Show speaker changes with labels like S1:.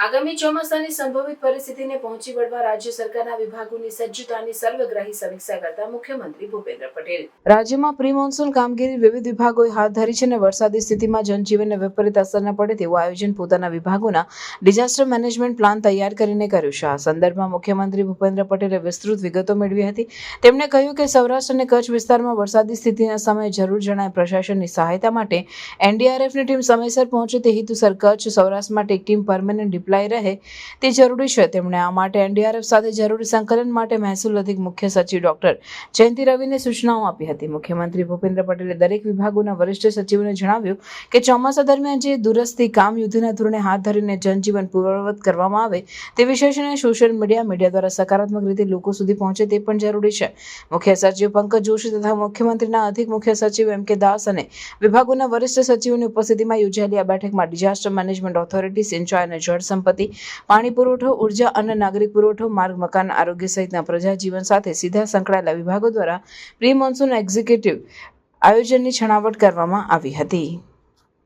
S1: આગામી ચોમાસાની સંભવિત પરિસ્થિતિને પહોંચી વળવા રાજ્ય સરકારના વિભાગોની સજ્જતાની સર્વગ્રાહી સમીક્ષા કરતા મુખ્યમંત્રી ભૂપેન્દ્ર પટેલ. રાજ્યમાં પ્રી મોન્સૂન કામગીરી વિવિધ વિભાગોએ હાથ ધરી છે અને વરસાદી સ્થિતિમાં જનજીવનને વિપરીત અસર ન પડે તેવું આયોજન પોતાના વિભાગોના ડિઝાસ્ટર મેનેજમેન્ટ પ્લાન તૈયાર કરીને કર્યું છે. આ સંદર્ભમાં મુખ્યમંત્રી ભૂપેન્દ્ર પટેલે વિસ્તૃત વિગતો મેળવી હતી. તેમણે કહ્યું કે સૌરાષ્ટ્ર અને કચ્છ વિસ્તારમાં વરસાદી સ્થિતિના સમયે જરૂર જણાય પ્રશાસનની સહાયતા માટે એનડીઆરએફની ટીમ સમયસર પહોંચે તે હેતુસર કચ્છ સૌરાષ્ટ્ર માટે એક ટીમ પરમેનન્ટ ડિપ્લાય રહે તે જરૂરી છે. તેમણે આ માટે એનડીઆરએફ સાથે જરૂરી સંકલન માટે મહેસૂલ અધિક મુખ્ય સચિવ ડોક્ટર જયંતિ રવિને સૂચનાઓ આપી હતી. મુખ્યમંત્રી ભૂપેન્દ્ર પટેલે દરેક વિભાગોના વરિષ્ઠ સચિવોને જણાવ્યું કે ચોમાસા દરમિયાન જે દુરસ્તી કામ યુદ્ધના ધોરણે હાથ ધરીને જનજીવન પૂર્વવત કરવામાં આવે તે વિશેષને સોશિયલ મીડિયા મીડિયા દ્વારા સકારાત્મક રીતે લોકો સુધી પહોંચે તે પણ જરૂરી છે. મુખ્ય સચિવ પંકજ જોશી તથા મુખ્યમંત્રીના અધિક મુખ્ય સચિવ એમ કે દાસ અને વિભાગોના વરિષ્ઠ સચિવોની ઉપસ્થિતિમાં યોજાયેલી આ બેઠકમાં ડિઝાસ્ટર મેનેજમેન્ટ ઓથોરિટી, સિંચાઈ અને જળ સંપત્તિ, પાણી પુરવઠો, ઊર્જા અને નાગરિક પુરવઠો, માર્ગ, મકાન, આરોગ્ય સહિતના પ્રજાજીવન સાથે સીધા સંકળાયેલા વિભાગો દ્વારા પ્રી મોન્સૂન એક્ઝિક્યુટિવ આયોજનની છણાવટ કરવામાં આવી હતી.